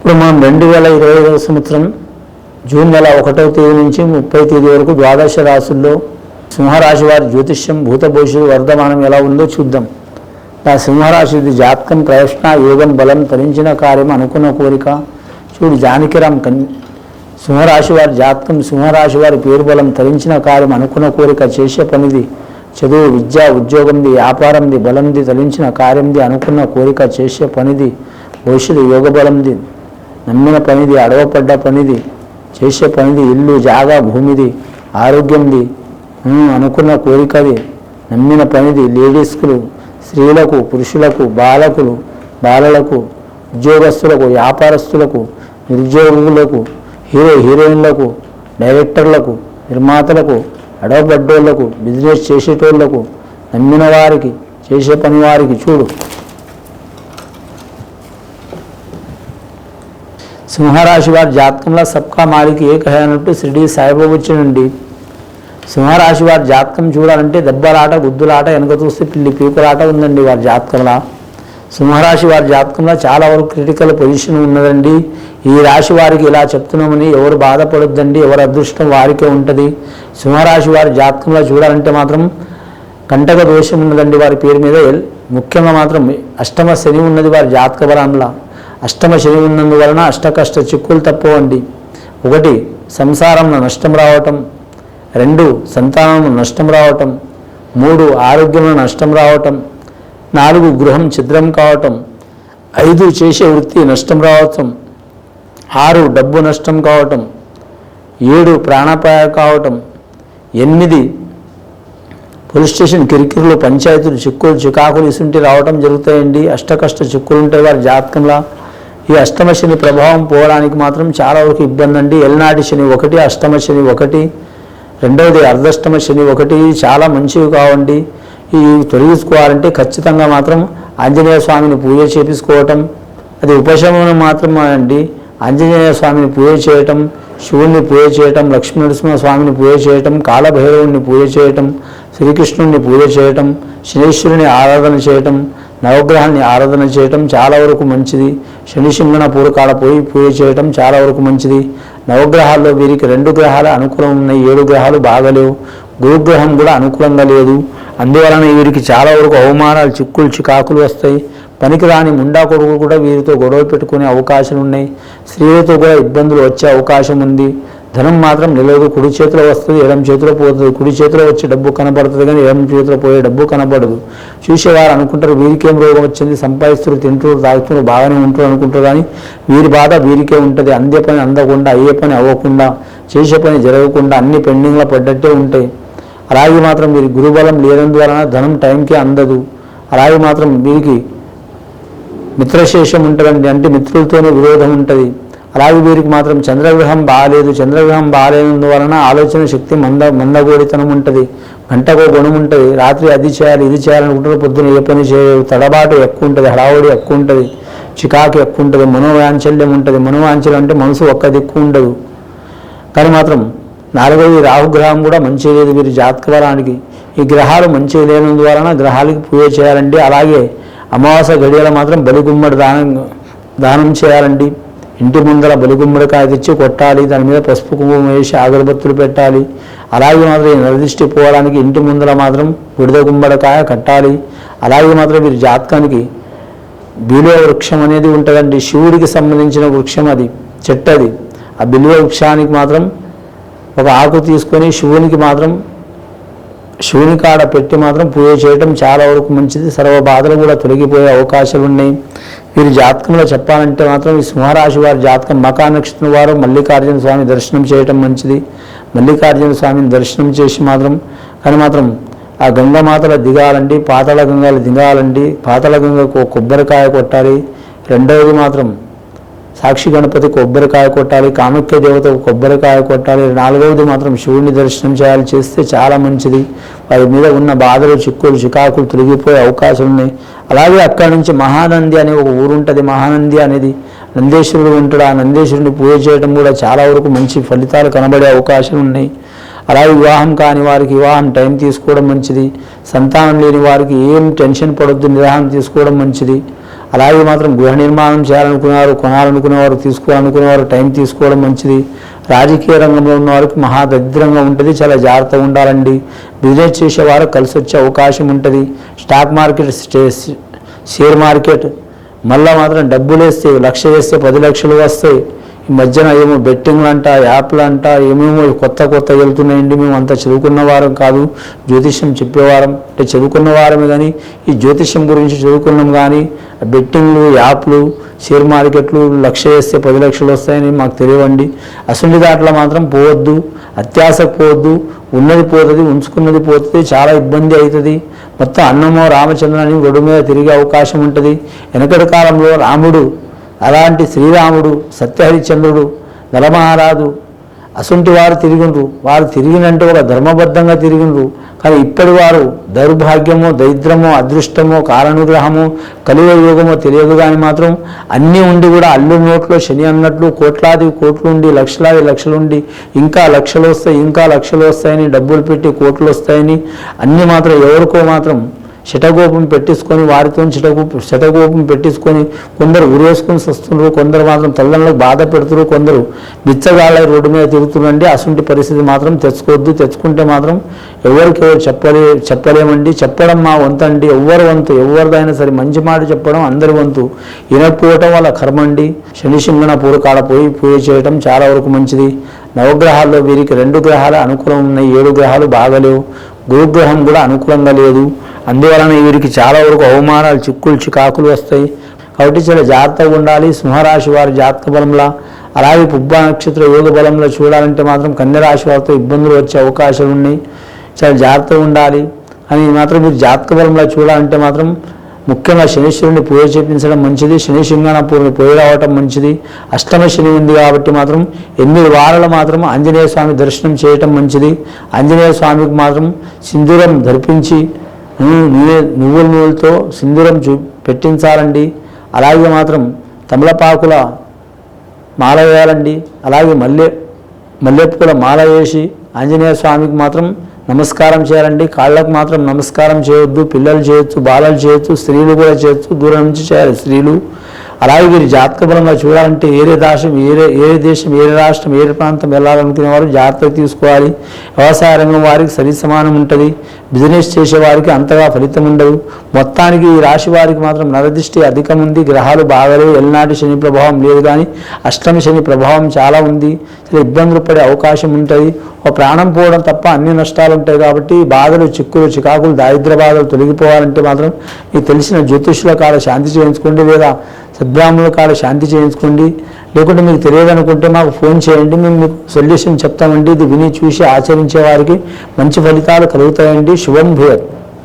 ఇప్పుడు మనం రెండు వేల ఇరవై ఐదవ సంవత్సరం జూన్ నెల ఒకటవ తేదీ నుంచి ముప్పై తేదీ వరకు ద్వాదశ రాశుల్లో సింహరాశి వారి జ్యోతిష్యం భూత వర్ధమానం ఎలా ఉందో చూద్దాం. నా సింహరాశిది జాతకం ప్రయత్న యోగం బలం తరించిన కార్యం అనుకున్న కోరిక. చూడు జానకిరామ్ కన్ సింహరాశి వారి జాతకం సింహరాశి వారి పేరు బలం తరించిన కార్యం అనుకున్న కోరిక చేసే పనిది. చదువు విద్య ఉద్యోగంది వ్యాపారంది బలంది తలించిన కార్యంది అనుకున్న కోరిక చేసే పనిది. భవిష్యత్తు యోగ బలంది. నమ్మిన పనిది అడవపడ్డ పనిది చేసే పనిది ఇల్లు జాగా భూమిది ఆరోగ్యంది అనుకున్న కోరికది నమ్మిన పనిది లేడీస్కులు స్త్రీలకు పురుషులకు బాలకులు బాలలకు ఉద్యోగస్తులకు వ్యాపారస్తులకు నిరుద్యోగులకు హీరో హీరోయిన్లకు డైరెక్టర్లకు నిర్మాతలకు అడవబడ్డోళ్ళకు బిజినెస్ చేసేటోళ్ళకు నమ్మిన వారికి చేసే పని వారికి చూడు. సింహరాశి వారి జాతకంలో సబ్కా మాలిక్ ఏక హై అన్నట్టు షిరిడి సాయిబాబు వచ్చినండి సింహరాశి వారి జాతకం చూడాలంటే దెబ్బలాట గుద్దులాట వెనక చూస్తే పిల్లి పీకులాట ఉందండి వారి జాతకంలో. సింహరాశి వారి జాతకంలో చాలా వరకు క్రిటికల్ పొజిషన్ ఉన్నదండి. ఈ రాశి వారికి ఇలా చెప్తున్నామని ఎవరు బాధపడొద్దండి ఎవరి అదృష్టం వారికే ఉంటుంది. సింహరాశి వారి జాతకంలో చూడాలంటే మాత్రం కంటక దోషం ఉన్నదండి వారి పేరు మీద. ముఖ్యంగా మాత్రం అష్టమ శని ఉన్నది వారి జాతక బలంలో అష్టమ శని ఉన్నందువలన అష్టకష్ట చిక్కులు తప్పవండి. ఒకటి సంసారంలో నష్టం రావటం. రెండు సంతానంలో నష్టం రావటం. మూడు ఆరోగ్యంలో నష్టం రావటం. నాలుగు గృహం ఛిద్రం కావటం. ఐదు చేసే వృత్తి నష్టం రావటం. ఆరు డబ్బు నష్టం కావటం. ఏడు ప్రాణాపాయ కావటం. ఎనిమిది పోలీస్ స్టేషన్ కిరికిరిలో పంచాయతీలు చిక్కులు చికాకులు ఇసుంటి రావటం జరుగుతాయండి. అష్టకష్ట చిక్కులు ఉంటాయి వారి జాతకంలో. ఈ అష్టమ శని ప్రభావం పోవడానికి మాత్రం చాలా వరకు ఇబ్బంది అండి. ఎల్నాటి శని ఒకటి అష్టమ శని ఒకటి రెండవది అర్ధష్టమ శని ఒకటి చాలా మంచివి కావండి. ఈ తొలగించుకోవాలంటే ఖచ్చితంగా మాత్రం ఆంజనేయ స్వామిని పూజ చేపించుకోవటం అది ఉపశమనం మాత్రమే అండి. ఆంజనేయ స్వామిని పూజ చేయటం శివుణ్ణి పూజ చేయటం లక్ష్మీ నరసింహ స్వామిని పూజ చేయటం కాలభైరవుణ్ణి పూజ చేయటం శ్రీకృష్ణుణ్ణి పూజ చేయటం శనీశ్వరుని ఆరాధన చేయటం నవగ్రహాన్ని ఆరాధన చేయటం చాలా వరకు మంచిది. శని సింహన పూరకాల పోయి పూజ చేయటం చాలా వరకు మంచిది. నవగ్రహాల్లో వీరికి రెండు గ్రహాలు అనుకూలం ఉన్నాయి. ఏడు గ్రహాలు బాగలేవు. గురుగ్రహం కూడా అనుకూలంగా లేదు. అందువలన వీరికి చాలా వరకు అవమానాలు చిక్కులు చికాకులు వస్తాయి. పనికిరాని ముండా కొడుకు కూడా వీరితో గొడవ పెట్టుకునే అవకాశాలు ఉన్నాయి స్త్రీలతో కూడా ఇబ్బందులు వచ్చే అవకాశం ఉంది. ధనం మాత్రం నిలవదు. కుడి చేతిలో వస్తుంది ఎడం చేతిలో పోతుంది. కుడి చేతిలో వచ్చే డబ్బు కనబడుతుంది కానీ ఎడం చేతిలో పోయే డబ్బు కనబడదు. చూసేవారు అనుకుంటారు వీరికేం రోగం వచ్చింది? సంపాదిస్తున్నారు తింటారు తాగుతున్నారు బాగానే ఉంటారు అనుకుంటారు కానీ వీరి బాధ వీరికే ఉంటుంది. అందే పని అందకుండా అయ్యే పని అవ్వకుండా చేసే పని జరగకుండా అన్ని పెండింగ్లో పడ్డట్టే ఉంటాయి. అలాగే మాత్రం వీరి గురుబలం లేనందువలన ధనం టైంకి అందదు. అలాగే మాత్రం వీరికి మిత్రశేషం ఉంటుందండి. అంటే మిత్రులతోనే విరోధం ఉంటుంది. అలాగే వీరికి మాత్రం చంద్రగ్రహం బాగాలేదు చంద్రగ్రహం బాగాలేనందువలన ఆలోచన శక్తి మంద మందగోడితనం ఉంటుంది. గంటకో గుణం ఉంటుంది. రాత్రి అది చేయాలి ఇది చేయాలనుకుంటారు పొద్దున ఏ పని చేయలేదు తడబాటు ఎక్కువ ఉంటుంది. హడావుడి ఎక్కువ ఉంటుంది. చికాకు ఎక్కువ ఉంటుంది. మనోవాంచల్యం ఉంటుంది. మనోవాంచల్యం అంటే మనసు ఒక్క దిక్కు ఉండదు. కానీ మాత్రం నాలుగవది రాహుగ్రహం కూడా మంచి లేదు వీరి జాతక బలానికి ఈ గ్రహాలు మంచి లేనందువలన గ్రహాలకి పూజ చేయాలండి అలాగే అమావాస్య గడియలు మాత్రం బలిగుమ్మడి దానం దానం చేయాలండి. ఇంటి ముందర బలిగుమ్మడికాయ తెచ్చి కొట్టాలి దాని మీద పసుపు కుంకుమ వేసి అగరబత్తులు పెట్టాలి. అలాగే మాత్రం ఈ నరదిష్టి పోవడానికి ఇంటి ముందర మాత్రం బుడిద గుమ్మడికాయ కట్టాలి. అలాగే మాత్రం వీరి జాతకానికి బిలువ వృక్షం అనేది ఉంటుందండి. శివుడికి సంబంధించిన వృక్షం అది చెట్టు అది. ఆ బిలువ వృక్షానికి మాత్రం ఒక ఆకు తీసుకొని శివునికి మాత్రం శివుని కాడ పెట్టి మాత్రం పూజ చేయటం చాలా వరకు మంచిది. సర్వ బాధలు కూడా తొలగిపోయే అవకాశాలు ఉన్నాయి. వీరి జాతకంలో చెప్పాలంటే మాత్రం ఈ సింహరాశి వారి జాతకం మకా నక్షత్రం వారు మల్లికార్జున స్వామి దర్శనం చేయటం మంచిది. మల్లికార్జున స్వామిని దర్శనం చేసి మాత్రం కానీ మాత్రం ఆ గంగమాతల దిగాలండి పాతాళ గంగలు దిగాలండి. పాతాళ గంగకు ఒక కొబ్బరికాయ కొట్టాలి. రెండవది మాత్రం సాక్షి గణపతి కొబ్బరికాయ కొట్టాలి కామక్య దేవతకు కొబ్బరికాయ కొట్టాలి నాలుగవది మాత్రం శివుడిని దర్శనం చేయాలి చేస్తే చాలా మంచిది. వారి మీద ఉన్న బాధలు చిక్కులు చికాకులు తొలగిపోయే అవకాశం ఉన్నాయి. అలాగే అక్కడి నుంచి మహానంది అనే ఒక ఊరుంటుంది మహానంది అనేది నందేశ్వరుడు ఉంటాడు. ఆ నందేశ్వరుని పూజ చేయడం కూడా చాలా వరకు మంచి ఫలితాలు కనబడే అవకాశాలు ఉన్నాయి. అలాగే వివాహం కాని వారికి వివాహం టైం తీసుకోవడం మంచిది. సంతానం లేని వారికి ఏం టెన్షన్ పడొద్దు నిర్వహణ తీసుకోవడం మంచిది. అలాగే మాత్రం గృహ నిర్మాణం చేయాలనుకునేవారు కొనాలనుకునేవారు తీసుకోవాలనుకునేవారు టైం తీసుకోవడం మంచిది. రాజకీయ రంగంలో ఉన్న వారికి మహా దరిద్రంగా ఉంటుంది చాలా జాగ్రత్తగా ఉండాలండి. బిజినెస్ చేసేవారు కలిసి వచ్చే అవకాశం ఉంటుంది. Stock market share market. మళ్ళీ మాత్రం డబ్బులు వేస్తే లక్ష వేస్తే పది లక్షలు వస్తాయి. మధ్యన ఏమో బెట్టింగ్లు అంట యాప్లు అంట ఏమేమో కొత్త కొత్త వెళ్తున్నాయండి మేము అంత చదువుకున్న వారం కాదు జ్యోతిష్యం చెప్పేవారం అంటే చదువుకున్న వారమే కానీ ఈ జ్యోతిష్యం గురించి చదువుకున్నాం కానీ ఆ బెట్టింగ్లు యాప్లు షేర్ మార్కెట్లు లక్ష వేస్తే పది లక్షలు వస్తాయని మాకు తెలియవండి. అసలు దాంట్లో మాత్రం పోవద్దు అత్యాశ పోవద్దు ఉన్నది పోతుంది ఉంచుకున్నది పోతుంది చాలా ఇబ్బంది అవుతుంది మొత్తం అన్నమో రామచంద్రని గొడుగు మీద తిరిగే అవకాశం ఉంటుంది. వెనకటి కాలంలో రాముడు అలాంటి శ్రీరాముడు సత్యహరిశ్చంద్రుడు నలమహారాజు అసుంటి వారు తిరిగిండ్రు. వారు తిరిగినంటే కూడా ధర్మబద్ధంగా తిరిగిండ్రు. కానీ ఇప్పటి వారు దౌర్భాగ్యమో దరిద్రమో అదృష్టమో కారణుగ్రహమో కలియుగ యోగమో తెలియదు కానీ మాత్రం అన్నీ ఉండి కూడా అల్లు నోట్లో శని అన్నట్లు కోట్లాది కోట్లు ఉండి లక్షలాది లక్షలు ఉండి ఇంకా లక్షలు వస్తాయి ఇంకా లక్షలు వస్తాయని డబ్బులు పెట్టి కోట్లు వస్తాయని అన్నీ మాత్రం ఎవరికో మాత్రం శటగోపం పెట్టించుకొని వారితో శటగోపం శటగోపం పెట్టించుకొని కొందరు ఉరేసుకొని వస్తున్నారు కొందరు మాత్రం తల్లంలో బాధ పెడుతున్నారు కొందరు బిచ్చగాళ్ళ రోడ్డు మీద తిరుగుతుందండి అటువంటి పరిస్థితి మాత్రం తెచ్చుకోవద్దు. తెచ్చుకుంటే మాత్రం ఎవరికి ఎవరు చెప్పలే చెప్పలేమండి. చెప్పడం మా వంతు అండి ఎవరి వంతు ఎవరిదైనా సరే మంచి మాట చెప్పడం అందరి వంతు. వినకపోవటం వాళ్ళ కర్మ అండి శని సింగన పూరకాడ పోయి పూజ చేయటం చాలా వరకు మంచిది. నవగ్రహాల్లో వీరికి రెండు గ్రహాలు అనుకూలం ఉన్నాయి. ఏడు గ్రహాలు బాగలేవు. గురుగ్రహం కూడా అనుకూలంగా లేదు. అందువలన వీరికి చాలా వరకు అవమానాలు చిక్కులు చికాకులు వస్తాయి. కాబట్టి చాలా జాగ్రత్తగా ఉండాలి. సింహరాశి వారి జాతక బలంలా అలాగే పుబ్బ నక్షత్ర యోగ బలంలో చూడాలంటే మాత్రం కన్యరాశి వారితో ఇబ్బందులు వచ్చే అవకాశాలు ఉన్నాయి. చాలా జాగ్రత్తగా ఉండాలి. అని మాత్రం మీరు జాతక బలంలో చూడాలంటే మాత్రం ముఖ్యంగా శనీశ్వరుని పూజ చేపించడం మంచిది. శని సింగనాపూర్ని పూజ రావటం మంచిది. అష్టమ శని ఉంది కాబట్టి మాత్రం ఎనిమిది వారాలు మాత్రం ఆంజనేయ స్వామి దర్శనం చేయటం మంచిది. ఆంజనేయ స్వామికి మాత్రం సింధూరం ధరిపించి నువ్వుల నూనెలతో సింధూరం చూ పెట్టించాలండి. అలాగే మాత్రం తమలపాకుల మాల వేయాలండి. అలాగే మల్లె మల్లెపూల మాల వేసి ఆంజనేయ స్వామికి మాత్రం నమస్కారం చేయాలండి. కాళ్ళకు మాత్రం నమస్కారం చేయొద్దు పిల్లలు చేయొచ్చు బాలలు చేయొచ్చు స్త్రీలు కూడా చేయొచ్చు దూరం నుంచి చేయాలి. స్త్రీలు అలాగే వీరి జాతక బలంగా చూడాలంటే ఏరే దేశం ఏరే ఏ దేశం ఏ రాష్ట్రం ఏ ప్రాంతం వెళ్ళాలనుకునే వారు జాగ్రత్తగా తీసుకోవాలి. వ్యవసాయ రంగం వారికి సరి సమానం ఉంటుంది. బిజినెస్ చేసేవారికి అంతగా ఫలితం ఉండదు. మొత్తానికి ఈ రాశి వారికి మాత్రం నరదృష్టి అధికం ఉంది. గ్రహాలు బాగలేవు. ఎల్నాటి శని ప్రభావం లేదు కానీ అష్టమి శని ప్రభావం చాలా ఉంది. చాలా ఇబ్బందులు పడే అవకాశం ఉంటుంది. ఒక ప్రాణం పోవడం తప్ప అన్ని నష్టాలు ఉంటాయి కాబట్టి బాధలు చిక్కులు చికాకులు దారిద్ర బాధలు తొలగిపోవాలంటే మాత్రం మీకు తెలిసిన జ్యోతిష్యుల కాల శాంతి చేయించుకోండి లేదా సద్బ్రాహ్మణుల కాడ శాంతి చేయించుకోండి. లేకుంటే మీకు తెలియదనుకుంటే మాకు ఫోన్ చేయండి. మేము మీకు సొల్యూషన్ చెప్తామండి. ఇది విని చూసి ఆచరించే వారికి మంచి ఫలితాలు కలుగుతాయండి. శుభం భూయత్.